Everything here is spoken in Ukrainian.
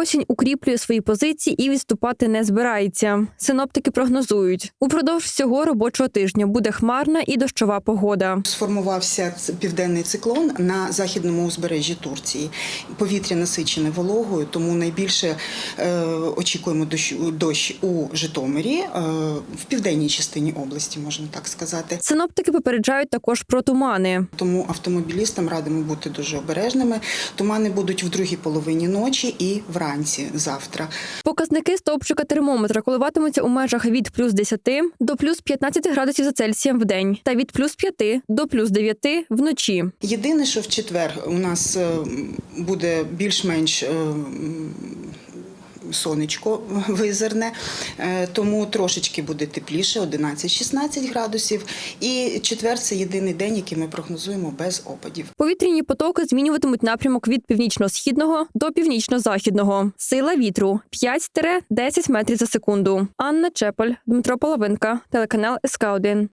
Осінь укріплює свої позиції і відступати не збирається. Синоптики прогнозують, упродовж всього робочого тижня буде хмарна і дощова погода. Сформувався південний циклон на західному узбережжі Турції. Повітря насичене вологою, тому найбільше е, очікуємо дощ, дощ у Житомирі, е, в південній частині області, можна так сказати. Синоптики попереджають також про тумани. Тому автомобілістам радимо бути дуже обережними. Тумани будуть в другій половині ночі і вранці завтра. Показники стовпчика термометра коливатимуться у межах від плюс 10 до плюс 15 градусів за Цельсієм в день та від плюс 5 до плюс 9 вночі. Єдине, що в четвер у нас е, буде більш-менш е, сонечко визирне, е, тому трошечки буде тепліше, 11-16 градусів. І четвер це єдиний день, який ми прогнозуємо без опадів. Повітряні потоки змінюватимуть напрямок від північно-східного до північно-західного. Сила вітру 5-10 метрів за секунду. Анна Чепель, Дмитро Половинка, телеканал СК 1